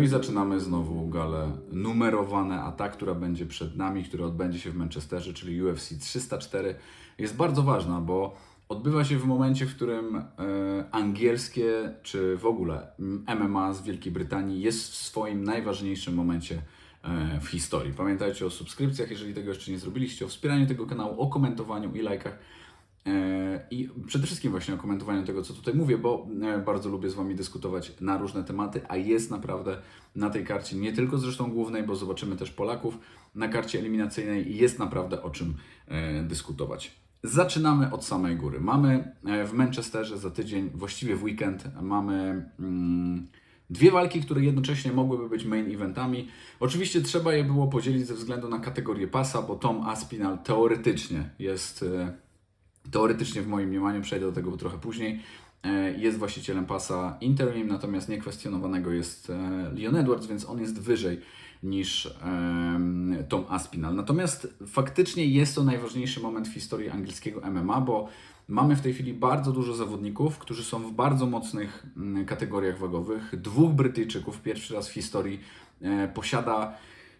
No i zaczynamy znowu galę numerowane, a ta, która będzie przed nami, która odbędzie się w Manchesterze, czyli UFC 304, jest bardzo ważna, bo odbywa się w momencie, w którym e, angielskie, czy w ogóle mm, MMA z Wielkiej Brytanii jest w swoim najważniejszym momencie e, w historii. Pamiętajcie o subskrypcjach, jeżeli tego jeszcze nie zrobiliście, o wspieraniu tego kanału, o komentowaniu i lajkach. E, I przede wszystkim właśnie o komentowaniu tego, co tutaj mówię, bo e, bardzo lubię z Wami dyskutować na różne tematy, a jest naprawdę na tej karcie, nie tylko zresztą głównej, bo zobaczymy też Polaków, na karcie eliminacyjnej jest naprawdę o czym e, dyskutować. Zaczynamy od samej góry. Mamy w Manchesterze za tydzień, właściwie w weekend, mamy mm, dwie walki, które jednocześnie mogłyby być main eventami. Oczywiście trzeba je było podzielić ze względu na kategorię pasa, bo Tom Aspinall teoretycznie jest... Teoretycznie w moim mniemaniu, przejdę do tego trochę później, e, jest właścicielem pasa interim, natomiast niekwestionowanego jest e, Leon Edwards, więc on jest wyżej niż Tom Aspinall. Natomiast faktycznie jest to najważniejszy moment w historii angielskiego MMA, bo mamy w tej chwili bardzo dużo zawodników, którzy są w bardzo mocnych mm, kategoriach wagowych. Dwóch Brytyjczyków pierwszy raz w historii e, posiada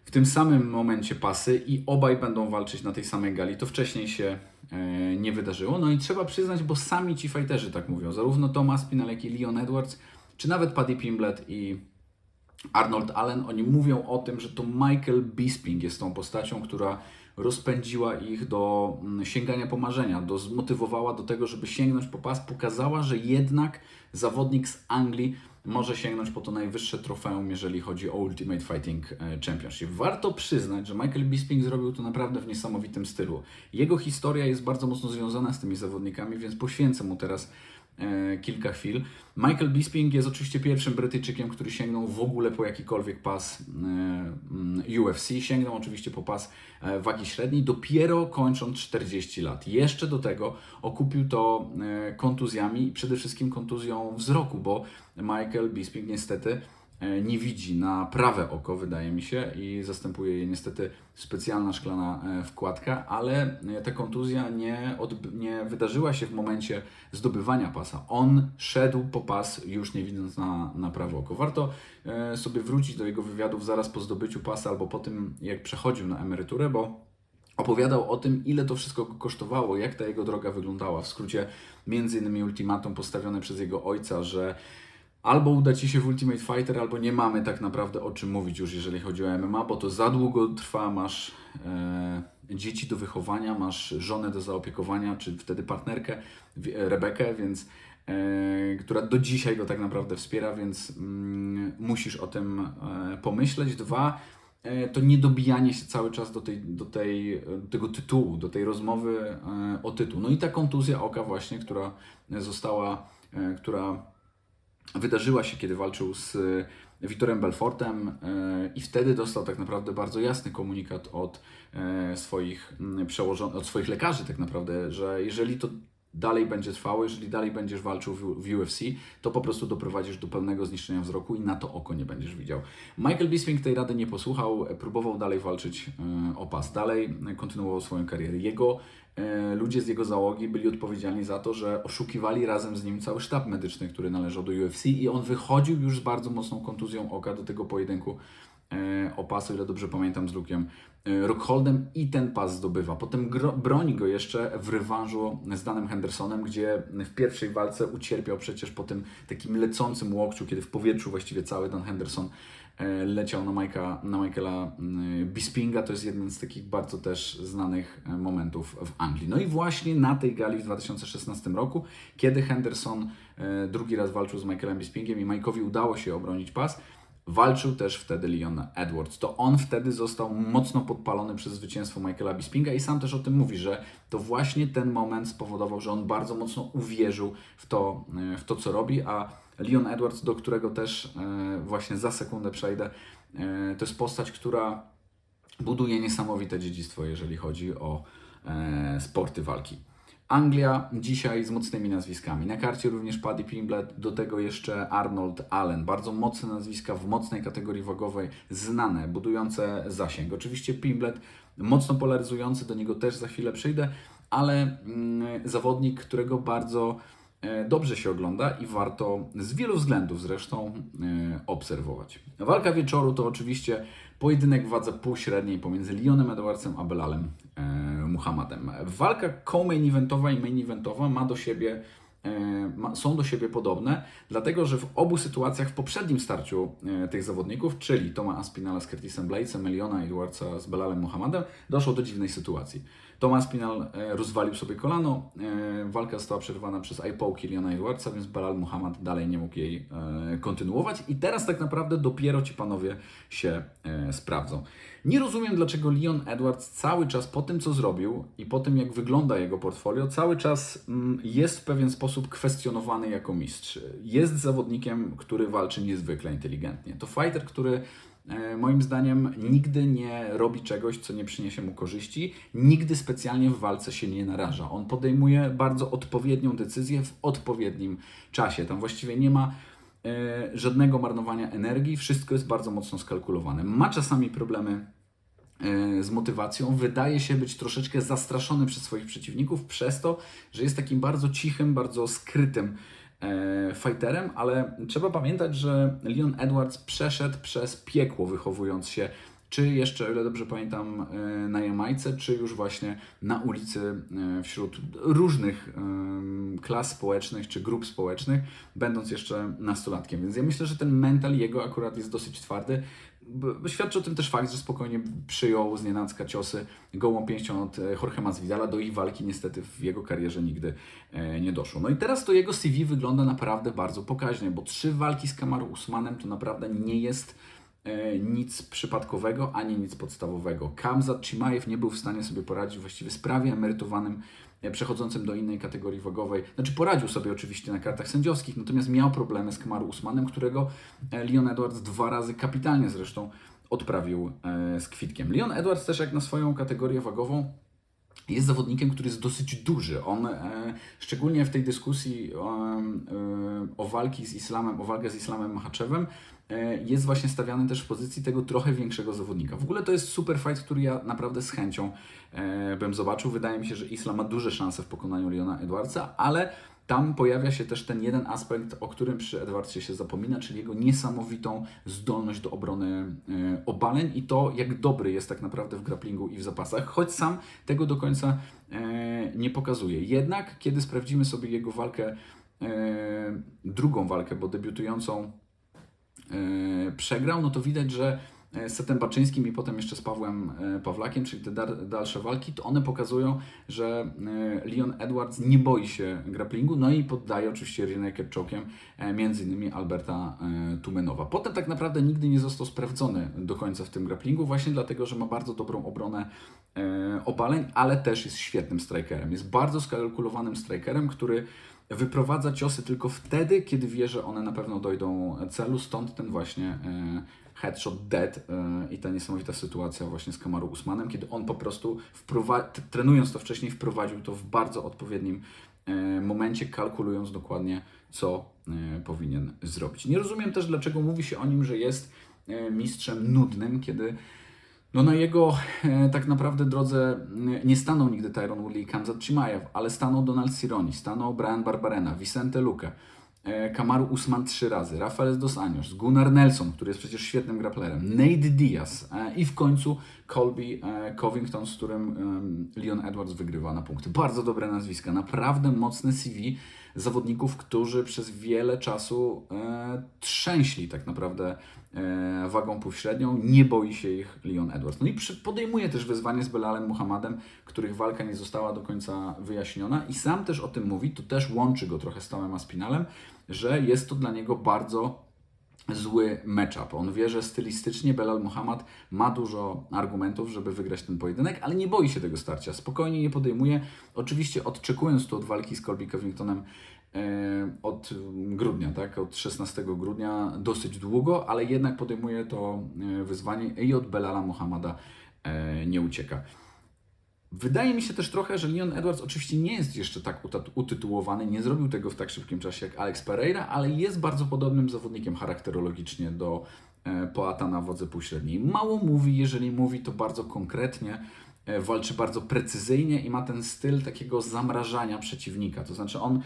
w tym samym momencie pasy i obaj będą walczyć na tej samej gali. To wcześniej się e, nie wydarzyło. No i trzeba przyznać, bo sami ci fighterzy tak mówią. Zarówno Thomas Pinal, jak i Leon Edwards, czy nawet Paddy Pimblett i Arnold Allen, oni mówią o tym, że to Michael Bisping jest tą postacią, która rozpędziła ich do mm, sięgania po marzenia, do, zmotywowała do tego, żeby sięgnąć po pas, pokazała, że jednak zawodnik z Anglii może sięgnąć po to najwyższe trofeum, jeżeli chodzi o Ultimate Fighting e, Championship. Warto przyznać, że Michael Bisping zrobił to naprawdę w niesamowitym stylu. Jego historia jest bardzo mocno związana z tymi zawodnikami, więc poświęcę mu teraz kilka chwil. Michael Bisping jest oczywiście pierwszym Brytyjczykiem, który sięgnął w ogóle po jakikolwiek pas e, mm, UFC. Sięgnął oczywiście po pas e, wagi średniej, dopiero kończąc 40 lat. Jeszcze do tego okupił to e, kontuzjami i przede wszystkim kontuzją wzroku, bo Michael Bisping niestety e, nie widzi na prawe oko, wydaje mi się, i zastępuje je niestety specjalna szklana e, wkładka, ale e, ta kontuzja nie, nie wydarzyła się w momencie zdobywania pasa. On szedł po pas już nie widząc na, na prawe oko. Warto e, sobie wrócić do jego wywiadów zaraz po zdobyciu pasa albo po tym, jak przechodził na emeryturę, bo opowiadał o tym, ile to wszystko kosztowało, jak ta jego droga wyglądała. W skrócie, między innymi ultimatum postawione przez jego ojca, że albo uda Ci się w Ultimate Fighter, albo nie mamy tak naprawdę o czym mówić już, jeżeli chodzi o MMA, bo to za długo trwa, masz e, dzieci do wychowania, masz żonę do zaopiekowania, czy wtedy partnerkę, e, Rebekę, więc e, która do dzisiaj go tak naprawdę wspiera, więc mm, musisz o tym e, pomyśleć. Dwa, e, to niedobijanie się cały czas do, tej, do, tej, e, do tego tytułu, do tej rozmowy e, o tytuł. No i ta kontuzja oka właśnie, która została, e, która wydarzyła się, kiedy walczył z e, Vitorem Belfortem e, i wtedy dostał tak naprawdę bardzo jasny komunikat od e, swoich mm, przełożonych, od swoich lekarzy tak naprawdę, że jeżeli to dalej będzie trwało, jeżeli dalej będziesz walczył w, UFC, to po prostu doprowadzisz do pełnego zniszczenia wzroku i na to oko nie będziesz widział. Michael Bisping tej rady nie posłuchał, próbował dalej walczyć e, o pas, dalej kontynuował swoją karierę. Jego e, ludzie z jego załogi byli odpowiedzialni za to, że oszukiwali razem z nim cały sztab medyczny, który należał do UFC i on wychodził już z bardzo mocną kontuzją oka do tego pojedynku o pas, o ile dobrze pamiętam, z Lukiem e, Rockholdem i ten pas zdobywa. Potem broni go jeszcze w rewanżu z Danem Hendersonem, gdzie w pierwszej walce ucierpiał przecież po tym takim lecącym łokciu, kiedy w powietrzu właściwie cały Dan Henderson e, leciał na, na Michaela mm, Bispinga. To jest jeden z takich bardzo też znanych e, momentów w Anglii. No i właśnie na tej gali w 2016 roku, kiedy Henderson e, drugi raz walczył z Michaelem Bispingiem i Mike'owi udało się obronić pas, Walczył też wtedy Leon Edwards. To on wtedy został mocno podpalony przez zwycięstwo Michaela Bispinga i sam też o tym mówi, że to właśnie ten moment spowodował, że on bardzo mocno uwierzył w to, e, w to co robi, a Leon Edwards, do którego też e, właśnie za sekundę przejdę, e, to jest postać, która buduje niesamowite dziedzictwo, jeżeli chodzi o sporty walki. Anglia dzisiaj z mocnymi nazwiskami. Na karcie również Paddy Pimblett, do tego jeszcze Arnold Allen. Bardzo mocne nazwiska w mocnej kategorii wagowej, znane, budujące zasięg. Oczywiście Pimblett mocno polaryzujący, do niego też za chwilę przyjdę, ale mm, zawodnik, którego bardzo dobrze się ogląda i warto z wielu względów zresztą e, obserwować. Walka wieczoru to oczywiście pojedynek wadze półśredniej pomiędzy Leonem Edwardsem a Belalem e, Muhammadem. Walka co-main eventowa i main eventowa ma do siebie e, są do siebie podobne, dlatego że w obu sytuacjach w poprzednim starciu e, tych zawodników, czyli Toma Aspinala z Curtisem Bladesem, Leona Edwardsa z Belalem Muhammadem, doszło do dziwnej sytuacji. Thomas Spinal e, rozwalił sobie kolano, e, walka została przerwana przez iPoke Leona Edwardsa, więc Belal Muhammad dalej nie mógł jej e, kontynuować i teraz tak naprawdę dopiero ci panowie się sprawdzą. Nie rozumiem, dlaczego Leon Edwards cały czas po tym, co zrobił i po tym, jak wygląda jego portfolio, cały czas mm, jest w pewien sposób kwestionowany jako mistrz. Jest zawodnikiem, który walczy niezwykle inteligentnie. To fighter, który moim zdaniem nigdy nie robi czegoś, co nie przyniesie mu korzyści, nigdy specjalnie w walce się nie naraża. On podejmuje bardzo odpowiednią decyzję w odpowiednim czasie. Tam właściwie nie ma e, żadnego marnowania energii, wszystko jest bardzo mocno skalkulowane. Ma czasami problemy e, z motywacją, wydaje się być troszeczkę zastraszony przez swoich przeciwników przez to, że jest takim bardzo cichym, bardzo skrytym e, fighterem, ale trzeba pamiętać, że Leon Edwards przeszedł przez piekło wychowując się czy jeszcze, o ile dobrze pamiętam, e, na Jamajce, czy już właśnie na ulicy e, wśród różnych klas społecznych czy grup społecznych, będąc jeszcze nastolatkiem. Więc ja myślę, że ten mental jego akurat jest dosyć twardy. Świadczy o tym też fakt, że spokojnie przyjął z nienacka ciosy gołą pięścią od e, Jorge Masvidala. Do ich walki niestety w jego karierze nigdy e, nie doszło. No i teraz to jego CV wygląda naprawdę bardzo pokaźnie, bo trzy walki z Kamaru Usmanem to naprawdę nie jest e, nic przypadkowego, ani nic podstawowego. Kamzat Chimaev nie był w stanie sobie poradzić właściwie z prawie emerytowanym przechodzącym do innej kategorii wagowej. Znaczy poradził sobie oczywiście na kartach sędziowskich, natomiast miał problemy z Kamaru Usmanem, którego e, Leon Edwards dwa razy kapitalnie zresztą odprawił e, z kwitkiem. Leon Edwards też jak na swoją kategorię wagową jest zawodnikiem, który jest dosyć duży. On, e, szczególnie w tej dyskusji o, e, o walki z Islamem, o walkę z Islamem Machaczewem, e, jest właśnie stawiany też w pozycji tego trochę większego zawodnika. W ogóle to jest super fight, który ja naprawdę z chęcią e, bym zobaczył. Wydaje mi się, że Islam ma duże szanse w pokonaniu Leona Edwardsa, ale tam pojawia się też ten jeden aspekt, o którym przy Edwardsie się zapomina, czyli jego niesamowitą zdolność do obrony e, obaleń i to, jak dobry jest tak naprawdę w grapplingu i w zapasach, choć sam tego do końca e, nie pokazuje. Jednak, kiedy sprawdzimy sobie jego walkę, e, drugą walkę, bo debiutującą przegrał, no to widać, że z Setem Baczyńskim i potem jeszcze z Pawłem e, Pawlakiem, czyli te dalsze walki, to one pokazują, że e, Leon Edwards nie boi się grapplingu, no i poddaje oczywiście choke'iem e, między innymi Alberta e, Tumenowa. Potem tak naprawdę nigdy nie został sprawdzony do końca w tym grapplingu, właśnie dlatego, że ma bardzo dobrą obronę e, obaleń, ale też jest świetnym strikerem. Jest bardzo skalkulowanym strikerem, który wyprowadza ciosy tylko wtedy, kiedy wie, że one na pewno dojdą celu, stąd ten właśnie e, headshot dead e, i ta niesamowita sytuacja właśnie z Kamaru Usmanem, kiedy on po prostu trenując to wcześniej wprowadził to w bardzo odpowiednim e, momencie, kalkulując dokładnie co e, powinien zrobić. Nie rozumiem też, dlaczego mówi się o nim, że jest mistrzem nudnym, kiedy no na jego e, tak naprawdę drodze nie stanął nigdy Tyron Woodley i Kamzat Chimaev, ale stanął Donald Cironi, stanął Brian Barbarena, Vicente Luque, Kamaru Usman trzy razy, Rafael Dos Anjos, Gunnar Nelson, który jest przecież świetnym grapplerem, Nate Diaz e, i w końcu Colby e, Covington, z którym Leon Edwards wygrywa na punkty. Bardzo dobre nazwiska, naprawdę mocne CV zawodników, którzy przez wiele czasu e, trzęśli tak naprawdę e, wagą półśrednią. Nie boi się ich Leon Edwards. No i przy, podejmuje też wyzwanie z Belalem Muhammadem, których walka nie została do końca wyjaśniona i sam też o tym mówi, to też łączy go trochę z Tomem Aspinalem, że jest to dla niego bardzo zły matchup. On wie, że stylistycznie Belal Muhammad ma dużo argumentów, żeby wygrać ten pojedynek, ale nie boi się tego starcia. Spokojnie je podejmuje. Oczywiście odczekując tu od walki z Colby Covingtonem e, od grudnia, tak? Od 16 grudnia dosyć długo, ale jednak podejmuje to e, wyzwanie i od Belala Muhammada e, nie ucieka. Wydaje mi się też trochę, że Leon Edwards oczywiście nie jest jeszcze tak utytułowany, nie zrobił tego w tak szybkim czasie jak Alex Pereira, ale jest bardzo podobnym zawodnikiem charakterologicznie do e, Poata na wodze półśredniej. Mało mówi, jeżeli mówi to bardzo konkretnie, e, walczy bardzo precyzyjnie i ma ten styl takiego zamrażania przeciwnika. To znaczy on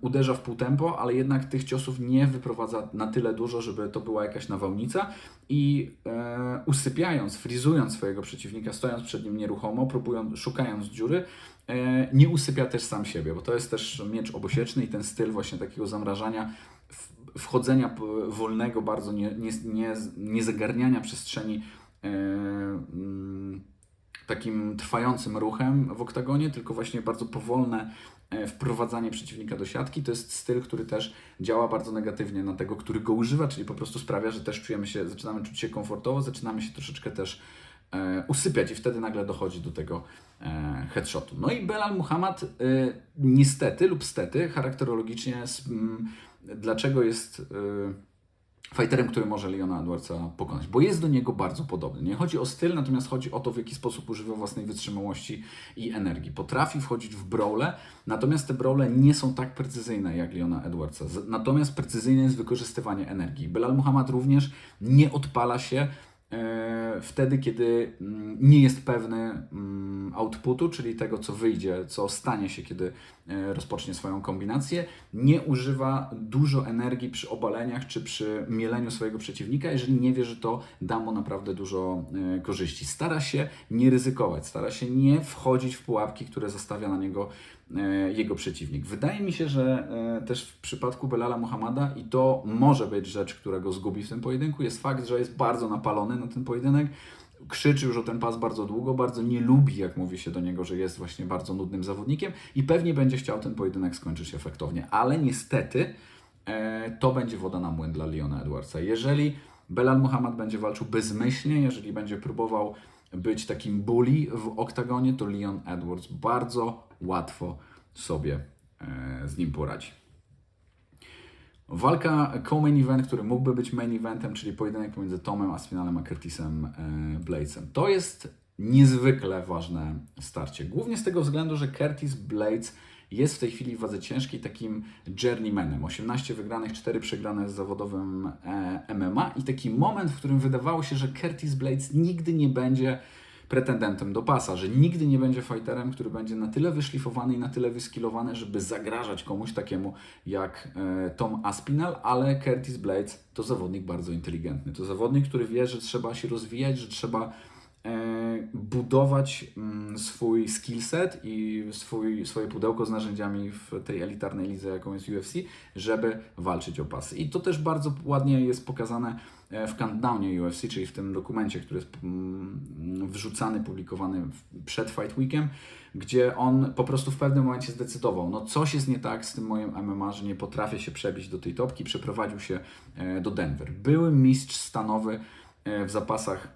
uderza w półtempo, ale jednak tych ciosów nie wyprowadza na tyle dużo, żeby to była jakaś nawałnica. I e, usypiając, frizując swojego przeciwnika, stojąc przed nim nieruchomo, próbując, szukając dziury, e, nie usypia też sam siebie, bo to jest też miecz obosieczny i ten styl właśnie takiego zamrażania, wchodzenia wolnego, bardzo nie, nie, nie, nie zagarniania przestrzeni e, mm, takim trwającym ruchem w oktagonie, tylko właśnie bardzo powolne wprowadzanie przeciwnika do siatki. To jest styl, który też działa bardzo negatywnie na tego, który go używa, czyli po prostu sprawia, że też czujemy się, zaczynamy czuć się komfortowo, zaczynamy się troszeczkę też e, usypiać i wtedy nagle dochodzi do tego e, headshotu. No i Belal Muhammad e, niestety lub stety charakterologicznie dlaczego jest e, fighterem, który może Leona Edwardsa pokonać, bo jest do niego bardzo podobny. Nie chodzi o styl, natomiast chodzi o to, w jaki sposób używa własnej wytrzymałości i energii. Potrafi wchodzić w brawle, natomiast te brawle nie są tak precyzyjne jak Leona Edwardsa. Natomiast precyzyjne jest wykorzystywanie energii. Belal Muhammad również nie odpala się wtedy, kiedy mm, nie jest pewny mm, outputu, czyli tego, co wyjdzie, co stanie się, kiedy e, rozpocznie swoją kombinację. Nie używa dużo energii przy obaleniach czy przy mieleniu swojego przeciwnika, jeżeli nie wie, że to da mu naprawdę dużo e, korzyści. Stara się nie ryzykować, stara się nie wchodzić w pułapki, które zostawia na niego e, jego przeciwnik. Wydaje mi się, że e, też w przypadku Belala Muhammada, i to może być rzecz, która go zgubi w tym pojedynku, jest fakt, że jest bardzo napalony na ten pojedynek. Krzyczy już o ten pas bardzo długo, bardzo nie lubi, jak mówi się do niego, że jest właśnie bardzo nudnym zawodnikiem i pewnie będzie chciał ten pojedynek skończyć efektownie, ale niestety e, to będzie woda na młyn dla Leona Edwardsa. Jeżeli Belal Muhammad będzie walczył bezmyślnie, jeżeli będzie próbował być takim bully w oktagonie, to Leon Edwards bardzo łatwo sobie e, z nim poradzi. Walka co-main event, który mógłby być main eventem, czyli pojedynek pomiędzy Tomem Aspinalem a Curtisem e, Bladesem. To jest niezwykle ważne starcie. Głównie z tego względu, że Curtis Blades jest w tej chwili w wadze ciężkiej takim journeymanem. 18 wygranych, 4 przegrane z zawodowym e, MMA i taki moment, w którym wydawało się, że Curtis Blades nigdy nie będzie pretendentem do pasa, że nigdy nie będzie fighterem, który będzie na tyle wyszlifowany i na tyle wyskilowany, żeby zagrażać komuś takiemu jak e, Tom Aspinall, ale Curtis Blades to zawodnik bardzo inteligentny. To zawodnik, który wie, że trzeba się rozwijać, że trzeba budować mm, swój skillset i swój, swoje pudełko z narzędziami w tej elitarnej lidze, jaką jest UFC, żeby walczyć o pasy. I to też bardzo ładnie jest pokazane e, w countdownie UFC, czyli w tym dokumencie, który jest mm, wrzucany, publikowany przed Fight Weekiem, gdzie on po prostu w pewnym momencie zdecydował, no coś jest nie tak z tym moim MMA, że nie potrafię się przebić do tej topki, przeprowadził się e, do Denver. Były mistrz stanowy e, w zapasach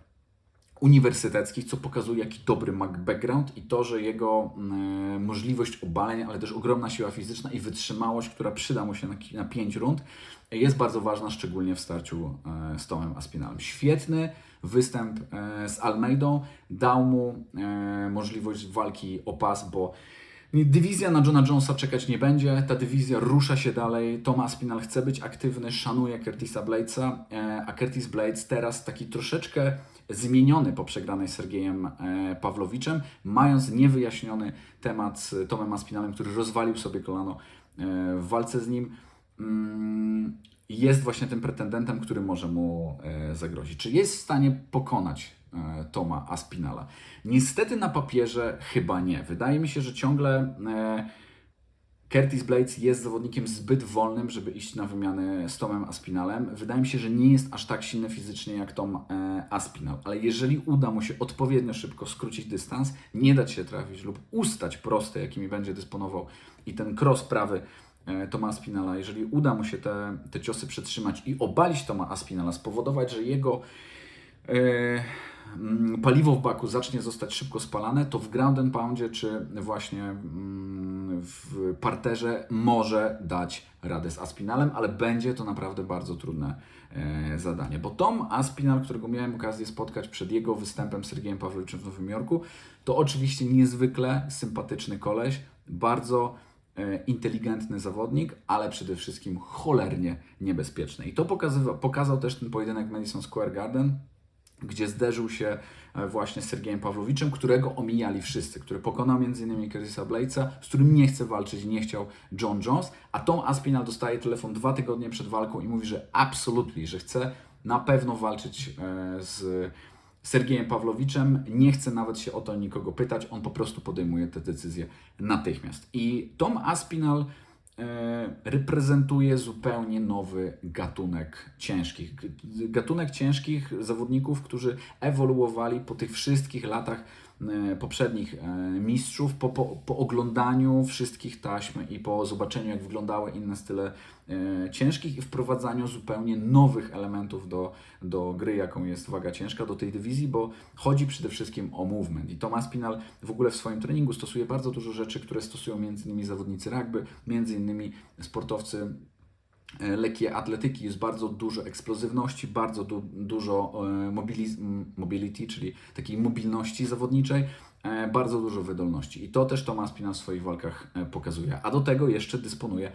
uniwersyteckich, co pokazuje, jaki dobry ma background i to, że jego mm, możliwość obaleń, ale też ogromna siła fizyczna i wytrzymałość, która przyda mu się na, na 5 rund, jest bardzo ważna, szczególnie w starciu e, z Tomem Aspinalem. Świetny występ e, z Almeidą dał mu e, możliwość walki o pas, bo Dywizja na Johna Jonesa czekać nie będzie. Ta dywizja rusza się dalej. Thomas Spinal chce być aktywny, szanuje Curtisa Bladesa, e, a Curtis Blades teraz taki troszeczkę zmieniony po przegranej z Sergejem e, Pawlowiczem, mając niewyjaśniony temat z Tomem Aspinalem, który rozwalił sobie kolano e, w walce z nim. Mm, Jest właśnie tym pretendentem, który może mu zagrozić. Czy jest w stanie pokonać Toma Aspinala? Niestety na papierze chyba nie. Wydaje mi się, że ciągle e, Curtis Blades jest zawodnikiem zbyt wolnym, żeby iść na wymianę z Tomem Aspinalem. Wydaje mi się, że nie jest aż tak silny fizycznie jak Tom e, Aspinal, ale jeżeli uda mu się odpowiednio szybko skrócić dystans, nie dać się trafić lub ustać proste, jakimi będzie dysponował i ten cross prawy e, Toma Aspinala, jeżeli uda mu się te, te ciosy przetrzymać i obalić Toma Aspinala, spowodować, że jego e, mm, paliwo w baku zacznie zostać szybko spalane, to w ground and poundzie czy właśnie mm, w parterze może dać radę z Aspinalem, ale będzie to naprawdę bardzo trudne e, zadanie. Bo Tom Aspinal, którego miałem okazję spotkać przed jego występem z Sergiejem Pawlowiczem w Nowym Jorku, to oczywiście niezwykle sympatyczny koleś, bardzo e, inteligentny zawodnik, ale przede wszystkim cholernie niebezpieczny. I to pokazywa, pokazał też ten pojedynek Madison Square Garden, gdzie zderzył się e, właśnie z Sergejem Pawłowiczem, którego omijali wszyscy, który pokonał m.in. Curtisa Bladesa, z którym nie chce walczyć, nie chciał John Jones, a Tom Aspinall dostaje telefon dwa tygodnie przed walką i mówi, że absolutnie, że chce na pewno walczyć e, z Sergiejem Pawłowiczem, nie chce nawet się o to nikogo pytać, on po prostu podejmuje te decyzje natychmiast. I Tom Aspinall reprezentuje zupełnie nowy gatunek ciężkich. Gatunek ciężkich zawodników, którzy ewoluowali po tych wszystkich latach e, poprzednich e, mistrzów, po, po, po oglądaniu wszystkich taśm i po zobaczeniu, jak wyglądały inne style e, ciężkich i wprowadzaniu zupełnie nowych elementów do, do gry, jaką jest waga ciężka, do tej dywizji, bo chodzi przede wszystkim o movement. I Tomasz Spinal w ogóle w swoim treningu stosuje bardzo dużo rzeczy, które stosują m.in. zawodnicy rugby, m.in. sportowcy e, lekkiej atletyki, jest bardzo dużo eksplozywności, bardzo du dużo e, mobility, czyli takiej mobilności zawodniczej, e, bardzo dużo wydolności. I to też Tomasz Spina w swoich walkach pokazuje. A do tego jeszcze dysponuje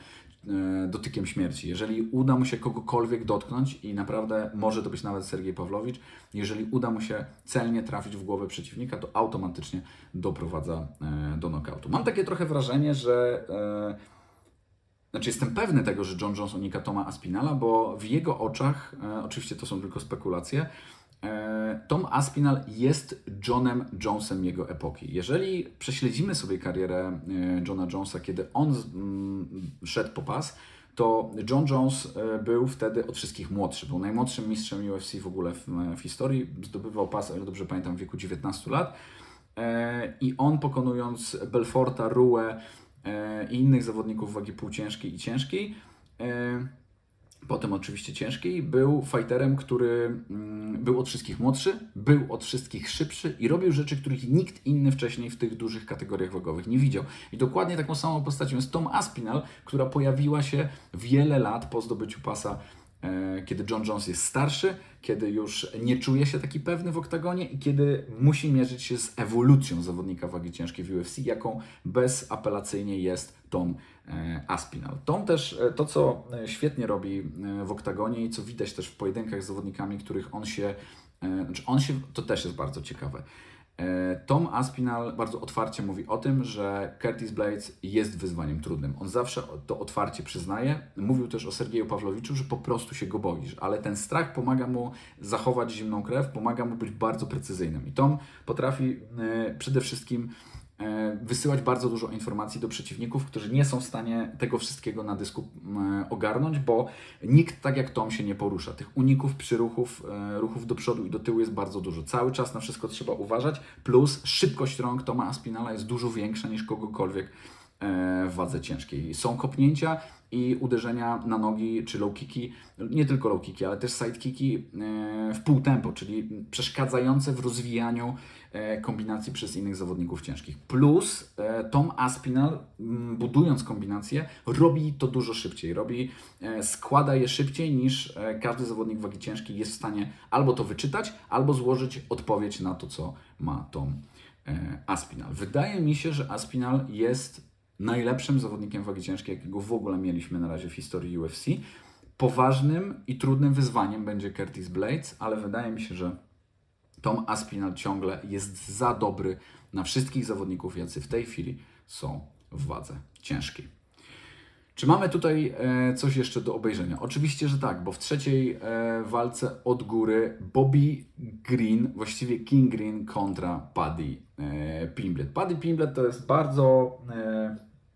dotykiem śmierci. Jeżeli uda mu się kogokolwiek dotknąć i naprawdę może to być nawet Sergiej Pawlowicz, jeżeli uda mu się celnie trafić w głowę przeciwnika, to automatycznie doprowadza do knockoutu. Mam takie trochę wrażenie, że znaczy jestem pewny tego, że John Jones unika Toma Aspinala, bo w jego oczach, e, oczywiście to są tylko spekulacje, e, Tom Aspinal jest Johnem Jonesem jego epoki. Jeżeli prześledzimy sobie karierę e, Johna Jonesa, kiedy on mm, szedł po pas, to John Jones e, był wtedy od wszystkich młodszy. Był najmłodszym mistrzem UFC w ogóle w, w historii. Zdobywał pas, o ile dobrze pamiętam, w wieku 19 lat. E, I on pokonując Belforta, Ruę e, i innych zawodników wagi półciężkiej i ciężkiej, e, potem oczywiście ciężkiej, był fighterem, który mm, był od wszystkich młodszy, był od wszystkich szybszy i robił rzeczy, których nikt inny wcześniej w tych dużych kategoriach wagowych nie widział. I dokładnie taką samą postacią jest Tom Aspinall, która pojawiła się wiele lat po zdobyciu pasa e, kiedy John Jones jest starszy, kiedy już nie czuje się taki pewny w oktagonie i kiedy musi mierzyć się z ewolucją zawodnika wagi ciężkiej w UFC, jaką bezapelacyjnie jest Tom e, Aspinall. Tom też e, to, co e, świetnie robi e, w oktagonie i co widać też w pojedynkach z zawodnikami, których on się, e, znaczy on się, to też jest bardzo ciekawe. E, Tom Aspinall bardzo otwarcie mówi o tym, że Curtis Blades jest wyzwaniem trudnym. On zawsze to otwarcie przyznaje. Mówił też o Sergieju Pawłowiczu, że po prostu się go boisz, ale ten strach pomaga mu zachować zimną krew, pomaga mu być bardzo precyzyjnym. I Tom potrafi e, przede wszystkim wysyłać bardzo dużo informacji do przeciwników, którzy nie są w stanie tego wszystkiego na dysku e, ogarnąć, bo nikt tak jak Tom się nie porusza. Tych uników, przyruchów, e, ruchów do przodu i do tyłu jest bardzo dużo. Cały czas na wszystko trzeba uważać, plus szybkość rąk Toma Aspinala jest dużo większa niż kogokolwiek e, w wadze ciężkiej. Są kopnięcia i uderzenia na nogi czy low kicki, nie tylko low kicki, ale też side kicki e, w pół tempo, czyli przeszkadzające w rozwijaniu e, kombinacji przez innych zawodników ciężkich. Plus e, Tom Aspinall, m, budując kombinacje, robi to dużo szybciej, robi, składa je szybciej niż każdy zawodnik wagi ciężkiej jest w stanie albo to wyczytać, albo złożyć odpowiedź na to, co ma Tom Aspinall. Wydaje mi się, że Aspinall jest najlepszym zawodnikiem wagi ciężkiej, jakiego w ogóle mieliśmy na razie w historii UFC. Poważnym i trudnym wyzwaniem będzie Curtis Blades, ale wydaje mi się, że Tom Aspinall ciągle jest za dobry na wszystkich zawodników, jacy w tej chwili są w wadze ciężkiej. Czy mamy tutaj e, coś jeszcze do obejrzenia? Oczywiście, że tak, bo w trzeciej e, walce od góry Bobby Green, właściwie King Green kontra Paddy e, Pimblett. Paddy Pimblett to jest bardzo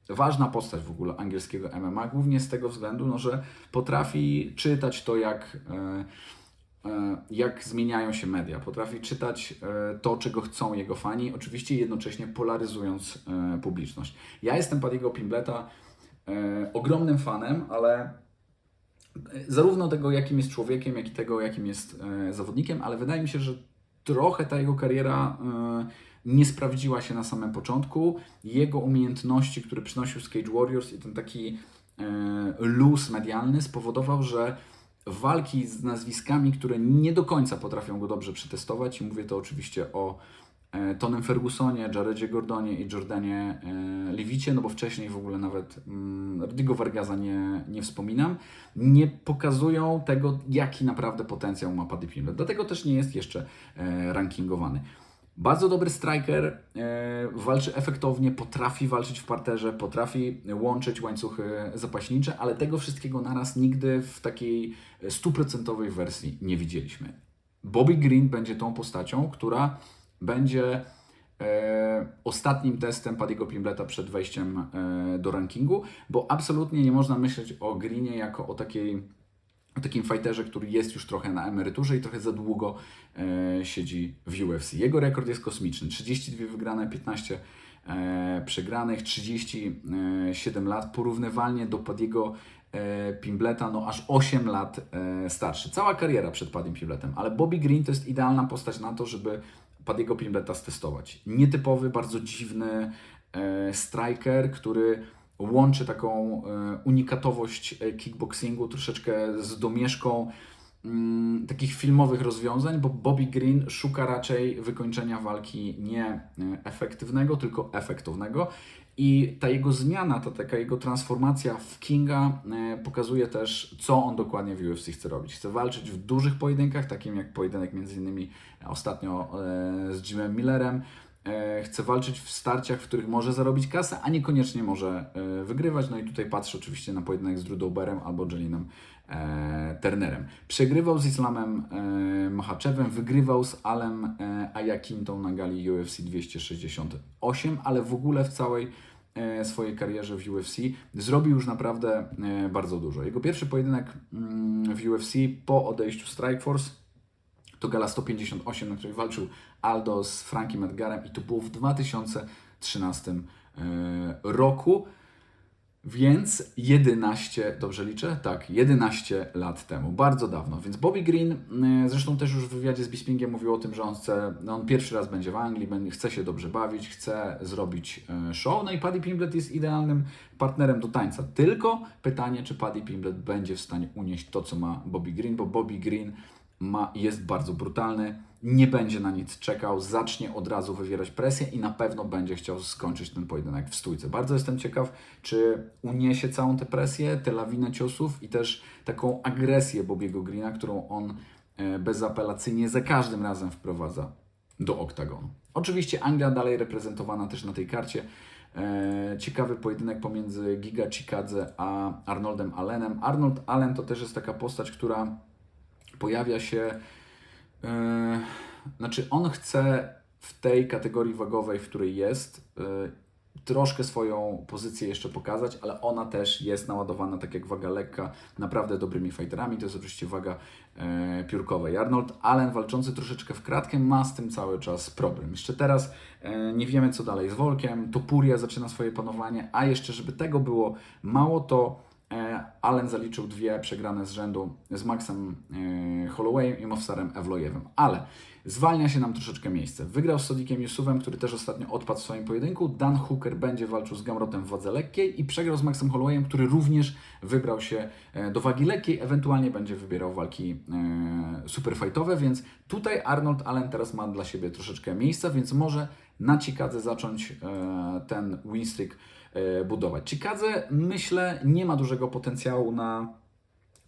ważna postać w ogóle angielskiego MMA, głównie z tego względu, no, że potrafi czytać to, jak, jak zmieniają się media, potrafi czytać to, czego chcą jego fani, oczywiście jednocześnie polaryzując publiczność. Ja jestem Paddy'ego Pimbletta e, ogromnym fanem, ale e, zarówno tego, jakim jest człowiekiem, jak i tego, jakim jest e, zawodnikiem, ale wydaje mi się, że trochę ta jego kariera e, nie sprawdziła się na samym początku. Jego umiejętności, które przynosił z Cage Warriors i ten taki e, luz medialny spowodował, że walki z nazwiskami, które nie do końca potrafią go dobrze przetestować, i mówię to oczywiście o e, Tonym Fergusonie, Jaredzie Gordonie i Jordanie e, Lewicie, no bo wcześniej w ogóle nawet mm, Rodrigo Vargaza nie, nie wspominam, nie pokazują tego, jaki naprawdę potencjał ma Paddy Pimblett. Dlatego też nie jest jeszcze e, rankingowany. Bardzo dobry striker, e, walczy efektownie, potrafi walczyć w parterze, potrafi łączyć łańcuchy zapaśnicze, ale tego wszystkiego naraz nigdy w takiej stuprocentowej wersji nie widzieliśmy. Bobby Green będzie tą postacią, która będzie e, ostatnim testem Paddy'ego Pimbleta przed wejściem e, do rankingu, bo absolutnie nie można myśleć o Greenie jako o takiej o takim fighterze, który jest już trochę na emeryturze i trochę za długo e, siedzi w UFC. Jego rekord jest kosmiczny. 32 wygrane, 15 e, przegranych, 37 lat, porównywalnie do Padiego Pimbleta, no aż 8 lat starszy. Cała kariera przed Padiem Pimbletem, ale Bobby Green to jest idealna postać na to, żeby Padiego Pimbleta stestować. Nietypowy, bardzo dziwny e, striker, który łączy taką e, unikatowość e, kickboxingu troszeczkę z domieszką mm, takich filmowych rozwiązań, bo Bobby Green szuka raczej wykończenia walki nie efektywnego, tylko efektownego. I ta jego zmiana, ta taka jego transformacja w Kinga e, pokazuje też, co on dokładnie w UFC chce robić. Chce walczyć w dużych pojedynkach, takim jak pojedynek między innymi ostatnio e, z Jimem Millerem. E, chce walczyć w starciach, w których może zarobić kasę, a niekoniecznie może wygrywać. No i tutaj patrzę oczywiście na pojedynek z Drew Doberem albo Jelinem Turnerem. Przegrywał z Islamem Machaczewem, wygrywał z Alem Ayakintą na gali UFC 268, ale w ogóle w całej swojej karierze w UFC zrobił już naprawdę e, bardzo dużo. Jego pierwszy pojedynek mm, w UFC po odejściu Strikeforce to gala 158, na której walczył Aldo z Frankiem Edgarem i to było w 2013 e, roku. Więc 11, dobrze liczę? Tak, 11 lat temu, bardzo dawno. Więc Bobby Green, e, zresztą też już w wywiadzie z Bispingiem mówił o tym, że on chce, no on pierwszy raz będzie w Anglii, chce się dobrze bawić, chce zrobić e, show. No i Paddy Pimblett jest idealnym partnerem do tańca. Tylko pytanie, czy Paddy Pimblett będzie w stanie unieść to, co ma Bobby Green, bo Bobby Green ma, jest bardzo brutalny, nie będzie na nic czekał, zacznie od razu wywierać presję i na pewno będzie chciał skończyć ten pojedynek w stójce. Bardzo jestem ciekaw, czy uniesie całą tę presję, tę lawinę ciosów i też taką agresję Bobiego Greena, którą on e, bezapelacyjnie za każdym razem wprowadza do oktagonu. Oczywiście Anglia dalej reprezentowana też na tej karcie. E, ciekawy pojedynek pomiędzy Giga Chikadze a Arnoldem Allenem. Arnold Allen to też jest taka postać, która pojawia się. Yy, znaczy, on chce w tej kategorii wagowej, w której jest, yy, troszkę swoją pozycję jeszcze pokazać, ale ona też jest naładowana, tak jak waga lekka, naprawdę dobrymi fighterami. To jest oczywiście waga e, piórkowa. I Arnold Allen, walczący troszeczkę w kratkę, ma z tym cały czas problem. Jeszcze teraz e, nie wiemy, co dalej z Wolkiem. Topuria zaczyna swoje panowanie, a jeszcze, żeby tego było mało, to Allen zaliczył dwie przegrane z rzędu z Maxem e, Hollowayem i Mofsarem Ewlojewem, ale zwalnia się nam troszeczkę miejsce. Wygrał z Sodikiem Yusufem, który też ostatnio odpadł w swoim pojedynku. Dan Hooker będzie walczył z Gamrotem w wadze lekkiej i przegrał z Maxem Hollowayem, który również wybrał się e, do wagi lekkiej, ewentualnie będzie wybierał walki superfightowe, więc tutaj Arnold Allen teraz ma dla siebie troszeczkę miejsca, więc może na Cikadze zacząć ten win streak E, budować. Cikadze, myślę, nie ma dużego potencjału na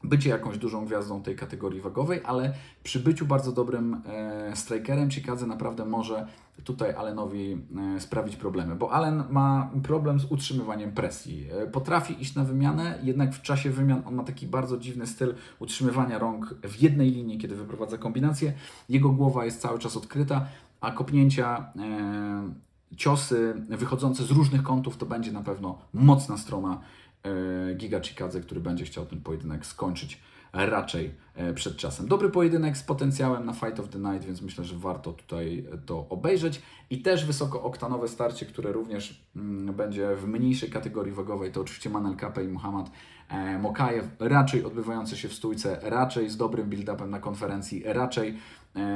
bycie jakąś dużą gwiazdą tej kategorii wagowej, ale przy byciu bardzo dobrym e, strikerem Cikadze naprawdę może tutaj Allenowi e, sprawić problemy, bo Allen ma problem z utrzymywaniem presji. E, potrafi iść na wymianę, jednak w czasie wymian on ma taki bardzo dziwny styl utrzymywania rąk w jednej linii, kiedy wyprowadza kombinację. Jego głowa jest cały czas odkryta, a kopnięcia e, ciosy wychodzące z różnych kątów, to będzie na pewno mocna strona e, Giga Chikadze, który będzie chciał ten pojedynek skończyć raczej e, przed czasem. Dobry pojedynek z potencjałem na Fight of the Night, więc myślę, że warto tutaj to obejrzeć. I też wysokooktanowe starcie, które również mm, będzie w mniejszej kategorii wagowej, to oczywiście Manel Kape i Muhammad e, Mokajew, raczej odbywające się w stójce, raczej z dobrym build-upem na konferencji, raczej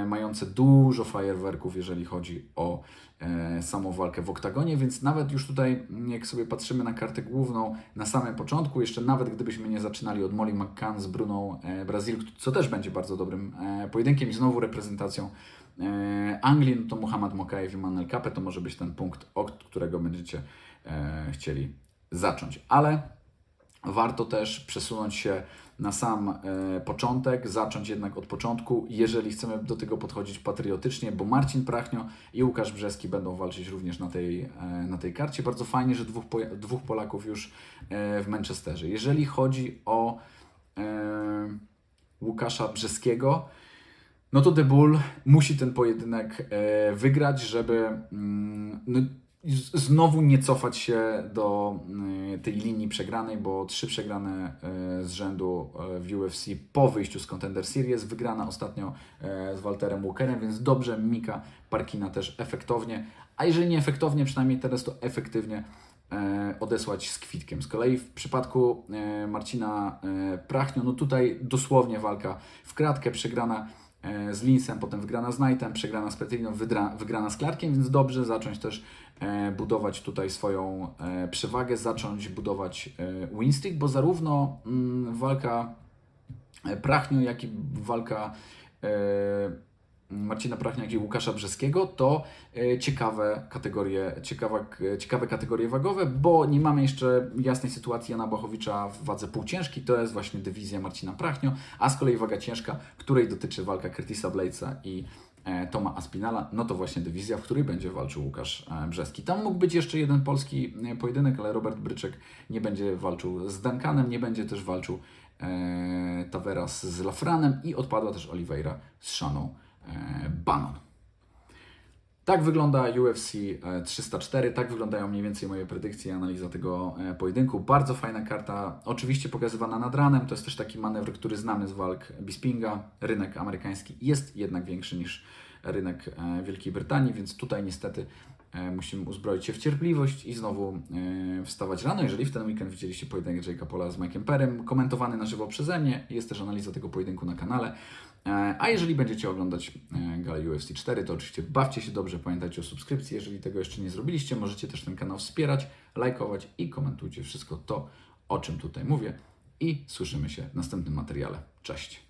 mające dużo fajerwerków, jeżeli chodzi o e, samą walkę w oktagonie, więc nawet już tutaj, jak sobie patrzymy na kartę główną na samym początku, jeszcze nawet gdybyśmy nie zaczynali od Molly McCann z Bruną e, Brazil, co też będzie bardzo dobrym e, pojedynkiem i znowu reprezentacją e, Anglii, no to Muhammad Mokaev i Manuel Kape to może być ten punkt, od którego będziecie e, chcieli zacząć. Ale warto też przesunąć się na sam e, początek, zacząć jednak od początku, jeżeli chcemy do tego podchodzić patriotycznie, bo Marcin Prachnio i Łukasz Brzeski będą walczyć również na tej, e, na tej karcie. Bardzo fajnie, że dwóch, dwóch Polaków już e, w Manchesterze. Jeżeli chodzi o e, Łukasza Brzeskiego, no to The Bull musi ten pojedynek wygrać, żeby mm, no, znowu nie cofać się do y, tej linii przegranej, bo trzy przegrane y, z rzędu y, w UFC po wyjściu z Contender Series, wygrana ostatnio z Walterem Walkerem, więc dobrze Mika Parkina też efektownie, a jeżeli nie efektownie, przynajmniej teraz to efektywnie odesłać z kwitkiem. Z kolei w przypadku Marcina Prachnio, no tutaj dosłownie walka w kratkę, przegrana z Linsem, potem wygrana z Knightem, przegrana z Petriną, wygrana z Clarkiem, więc dobrze zacząć też budować tutaj swoją e, przewagę, zacząć budować e, win streak, bo zarówno mm, walka e, Prachnio, jak i walka e, Marcina Prachnia, jak i Łukasza Brzeskiego, to e, ciekawe kategorie, ciekawa, ciekawe kategorie wagowe, bo nie mamy jeszcze jasnej sytuacji Jana Bachowicza w wadze półciężkiej, to jest właśnie dywizja Marcina Prachnio, a z kolei waga ciężka, której dotyczy walka Curtisa Bladesa i e, Toma Aspinala, no to właśnie dywizja, w której będzie walczył Łukasz e, Brzeski. Tam mógł być jeszcze jeden polski e, pojedynek, ale Robert Bryczek nie będzie walczył z Duncanem, nie będzie też walczył e, Taveras z Lafranem i odpadła też Oliveira z Szaną e, Bannon. Tak wygląda UFC e, 304, tak wyglądają mniej więcej moje predykcje i analiza tego e, pojedynku. Bardzo fajna karta, oczywiście pokazywana nad ranem, to jest też taki manewr, który znamy z walk Bispinga. Rynek amerykański jest jednak większy niż rynek e, Wielkiej Brytanii, więc tutaj niestety e, musimy uzbroić się w cierpliwość i znowu e, wstawać rano. Jeżeli w ten weekend widzieliście pojedynek Jake'a Pola z Mike'em Perem, komentowany na żywo przeze mnie, jest też analiza tego pojedynku na kanale. E, A jeżeli będziecie oglądać e, galę UFC 4, to oczywiście bawcie się dobrze, pamiętajcie o subskrypcji. Jeżeli tego jeszcze nie zrobiliście, możecie też ten kanał wspierać, lajkować i komentujcie wszystko to, o czym tutaj mówię. I słyszymy się w następnym materiale. Cześć!